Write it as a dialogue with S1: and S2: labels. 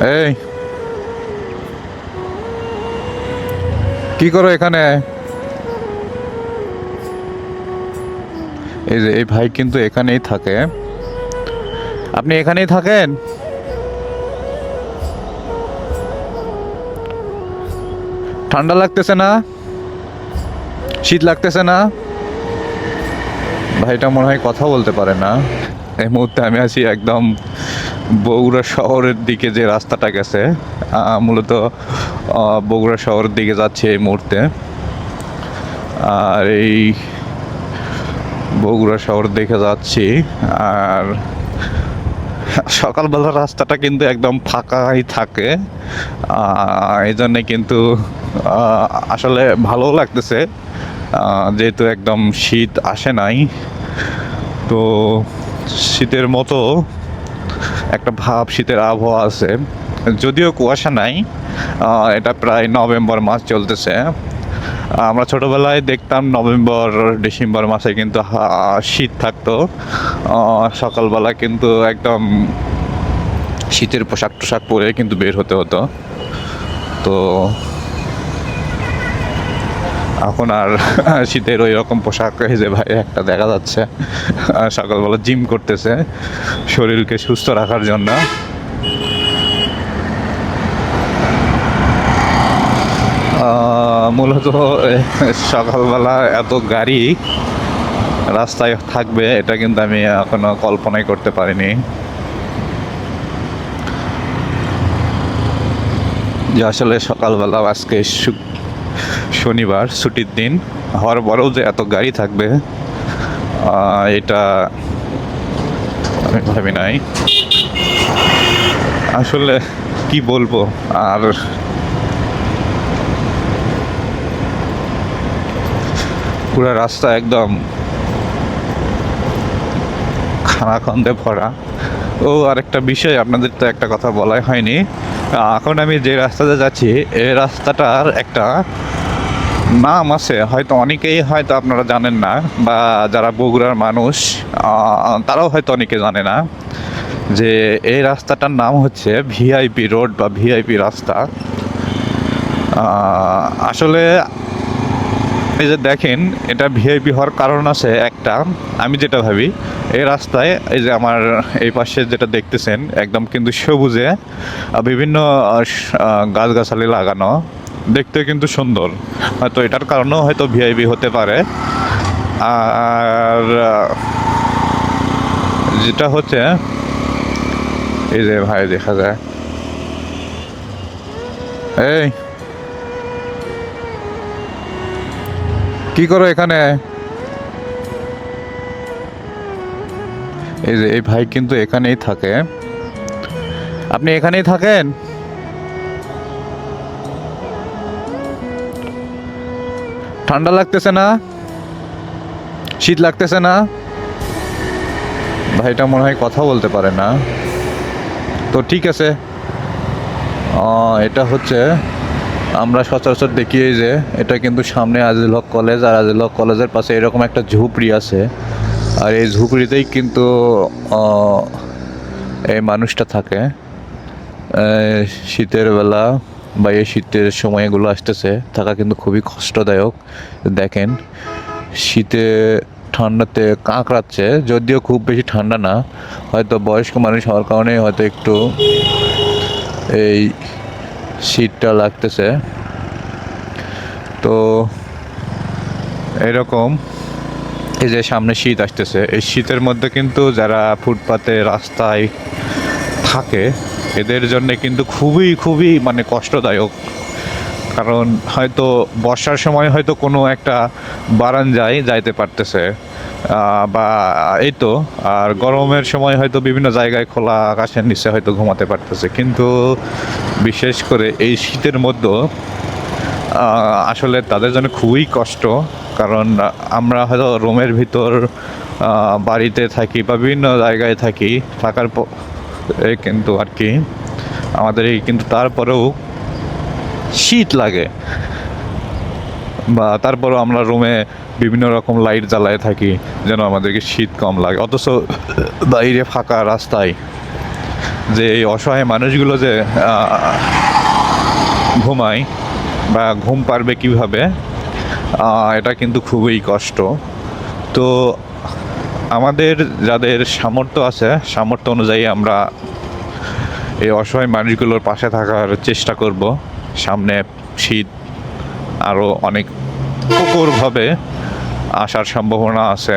S1: এই। কি করো এখানে? এই যে, এই ভাই কিন্তু এখানেই থাকে। আপনি এখানেই থাকেন? ঠান্ডা লাগতেছে না? শীত লাগতেছে না? ভাইটা মনে হয় কথা বলতে পারে না। এই মুহূর্তে আমি আছি একদম বগুড়া শহরের দিকে যে রাস্তাটা গেছে মূলত বগুড়া শহরের দিকে যাচ্ছে এই মুহূর্তে। আর এই বগুড়া শহর দেখে যাচ্ছি, আর সকালবেলা রাস্তাটা কিন্তু একদম ফাঁকাই থাকে এই জন্যে কিন্তু আসলে ভালো লাগতেছে যেহেতু একদম শীত আসে নাই। তো শীতের মতো একটা ভাব শীতের আবহাওয়া আছে। যদিও কুয়াশা নাই এটা প্রায় নভেম্বর মাস চলতেছে। আমরা ছোটবেলায় দেখতাম নভেম্বর, ডিসেম্বর মাসে কিন্তু শীত থাকতো। সকালবেলা কিন্তু একদম শীতের পোশাক টোশাক পরে কিন্তু বের হতে হতো। তো এখন আর শীতের ওই রকম পোশাক যে ভাই, একটা দেখা যাচ্ছে সকালবেলা জিম করতেছে, শরীরকে সুস্থ রাখার জন্য। মূলত, সকালবেলা এত গাড়ি রাস্তায় থাকবে, এটা কিন্তু আমি এখনও কল্পনাই করতে পারিনি। যে আসলে সকালবেলা আজকে শনিবার, ছুটির দিন। হওয়ার পরেও যে এত গাড়ি থাকবে এটা আমি ভাবি নাই। আসলে কি বলব, আর পুরো রাস্তা একদম খানাখন্দে ভরা। ও, আরেকটা বিষয় আপনাদের তো একটা কথা বলাই হয়নি। এখন আমি যে রাস্তাতে যাচ্ছি এই রাস্তাটার একটা নাম আছে। হয়তো অনেকেই হয়তো আপনারা জানেন না, বা যারা বগুড়ার মানুষ তারাও হয়তো অনেকে জানে না যে এই রাস্তাটার নাম হচ্ছে ভিআইপি রোড বা ভিআইপি রাস্তা। আসলে এই যে দেখেন, এটা ভিআইপি হওয়ার কারণ আছে একটা, আমি যেটা ভাবি, এই রাস্তায় এই যে আমার এই পাশে যেটা দেখতেছেন, একদম কিন্তু সবুজে বিভিন্ন গাছগাছালি লাগানো, দেখতে কিন্তু সুন্দর। হয়তো এটার কারণেও হয়তো ভিআইপি হতে পারে। আর যেটা হচ্ছে, এই যে ভাই, দেখা যায়। এই কি করো এখানে? এই যে, এই ভাই কিন্তু এখানেই থাকে। আপনি এখানেই থাকেন? ঠান্ডা লাগতেছে না? শীত লাগতেছে না? ভাইটা মনে হয় কথা বলতে পারে না। তো ঠিক আছে। এটা হচ্ছে আমরা সচরাচর দেখি যে, এটা কিন্তু সামনে আজিল হক কলেজ, আর আজিল হক কলেজের পাশে এরকম একটা ঝুপড়ি আছে। আর এই ঝুপড়িতেই কিন্তু এই মানুষটা থাকে। শীতের বেলা বা এই শীতের সময়গুলো আসতেছে, থাকা কিন্তু খুবই কষ্টদায়ক। দেখেন, শীতে ঠান্ডাতে কাঁকড়াচ্ছে যদিও খুব বেশি ঠান্ডা না, হয়তো বয়স্ক মানুষ হওয়ার কারণে হয়তো একটু এই শীতটা লাগতেছে। তো এরকম এই যে সামনে শীত আসতেছে, এই শীতের মধ্যে কিন্তু যারা ফুটপাতে, রাস্তায় থাকে, এদের জন্য কিন্তু খুবই খুবই মানে কষ্টদায়ক। কারণ হয়তো বর্ষার সময় হয়তো কোনো একটা বারান্দায় যাইতে পারতেছে। বা এই তো, আর গরমের সময় হয়তো বিভিন্ন জায়গায় খোলা আকাশের নিচে হয়তো ঘুমাতে পারতেছে। কিন্তু বিশেষ করে এই শীতের মধ্যে আসলে তাদের জন্য খুবই কষ্ট। কারণ আমরা হয়তো রুমের ভিতর বাড়িতে থাকি বা বিভিন্ন জায়গায় থাকি, থাকার কিন্তু আর কি, আমাদের এই কিন্তু তারপরেও শীত লাগে। বা তারপরও আমরা রুমে বিভিন্ন রকম লাইট জ্বালায় থাকি, যেন আমাদেরকে শীত কম লাগে। অথচ বাইরে ফাঁকা রাস্তায় যে এই অসহায় মানুষগুলো যে ঘুমায় বা ঘুম পারবে কীভাবে এটা কিন্তু খুবই কষ্ট। তো আমাদের যাদের সামর্থ্য আছে, সামর্থ্য অনুযায়ী আমরা এই অসহায় মানুষগুলোর পাশে থাকার চেষ্টা করব। সামনে শীত আরও অনেক প্রখরভাবে আসার সম্ভাবনা আছে।